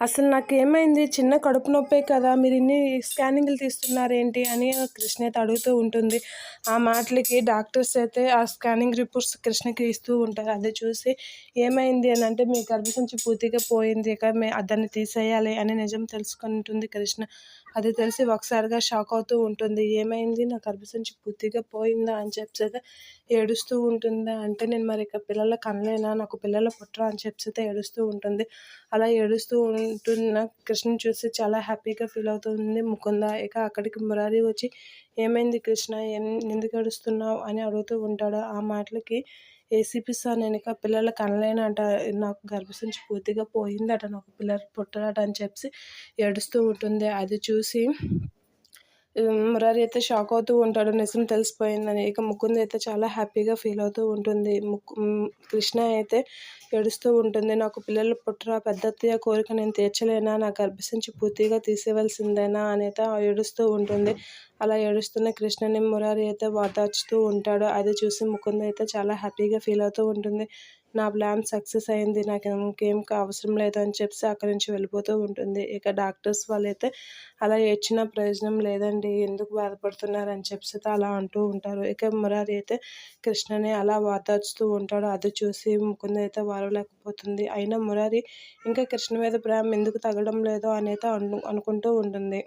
అసలు నాకు ఏమైంది? చిన్న కడుపు నొప్పే కదా మీరు ఇన్ని స్కానింగ్లు తీస్తున్నారేంటి అని కృష్ణ అడుగుతూ ఉంటుంది. ఆ మాటలకి డాక్టర్స్ అయితే ఆ స్కానింగ్ రిపోర్ట్స్ కృష్ణకి ఇస్తూ ఉంటారు. అది చూసి ఏమైంది అని అంటే మీ గర్భసంచి పూర్తిగా పోయింది ఇక మే దాన్ని తీసేయాలి అని నిజం తెలుసుకుంటుంది కృష్ణ. అది తెలిసి ఒకసారిగా షాక్ అవుతూ ఉంటుంది. ఏమైంది? నా గర్భసంచి పూర్తిగా పోయిందా అని చెప్పి ఏడుస్తూ ఉంటుందా. అంటే నేను మరి ఇక పిల్లల కనలేనా? నాకు పిల్లలు పుట్టరా అని చెప్పి అయితే ఏడుస్తూ ఉంటుంది. అలా ఏడుస్తూ ఉంటున్న కృష్ణ చూసి చాలా హ్యాపీగా ఫీల్ అవుతుంది. ముకుంద ఇక అక్కడికి మురారి వచ్చి ఏమైంది కృష్ణ? ఎందుకు ఏడుస్తున్నావు? అని అడుగుతూ ఉంటాడు. ఆ మాటలకి ఏసీపీ సార్ నేను ఇక పిల్లలు కనలేనంట. నాకు గర్భసంచి పూర్తిగా పోయిందట. నాకు పిల్లలు పుట్టడట అని చెప్పి ఏడుస్తూ ఉంటుంది. అది చూసి మురారి అయితే షాక్ అవుతూ ఉంటాడు నిజం తెలిసిపోయిందని. ఇక ముకుంద్ అయితే చాలా హ్యాపీగా ఫీల్ అవుతూ ఉంటుంది. ముక్కు కృష్ణ అయితే ఏడుస్తూ ఉంటుంది నాకు పిల్లలు పుట్టరా? పెద్దత్తయ్య కోరిక నేను తీర్చలేనా? నా గర్భసించి పూర్తిగా తీసేవలసిందేనా అని అయితే ఏడుస్తూ ఉంటుంది. అలా ఏడుస్తున్న కృష్ణని మురారి అయితే వాదార్చుతూ ఉంటాడు. అది చూసి ముకుంద్ అయితే చాలా హ్యాపీగా ఫీల్ అవుతూ ఉంటుంది. నా ప్లాన్ సక్సెస్ అయింది నాకు ఇంకేం అవసరం లేదు అని చెప్పి అక్కడి నుంచి వెళ్ళిపోతూ ఉంటుంది. ఇక డాక్టర్స్ వాళ్ళైతే అలా ఏడ్చిన ప్రయోజనం లేదండి ఎందుకు బాధపడుతున్నారు అని చెప్పి అలా అంటూ ఉంటారు. ఇక మురారి అయితే కృష్ణని అలా వాతాడుస్తూ ఉంటాడు. అది చూసి ముకుంద అయితే వారలేకపోతుంది అయినా మురారి ఇంకా కృష్ణ మీద ప్రేమ ఎందుకు తగ్గడం లేదో అనేది అను అనుకుంటూ ఉంటుంది.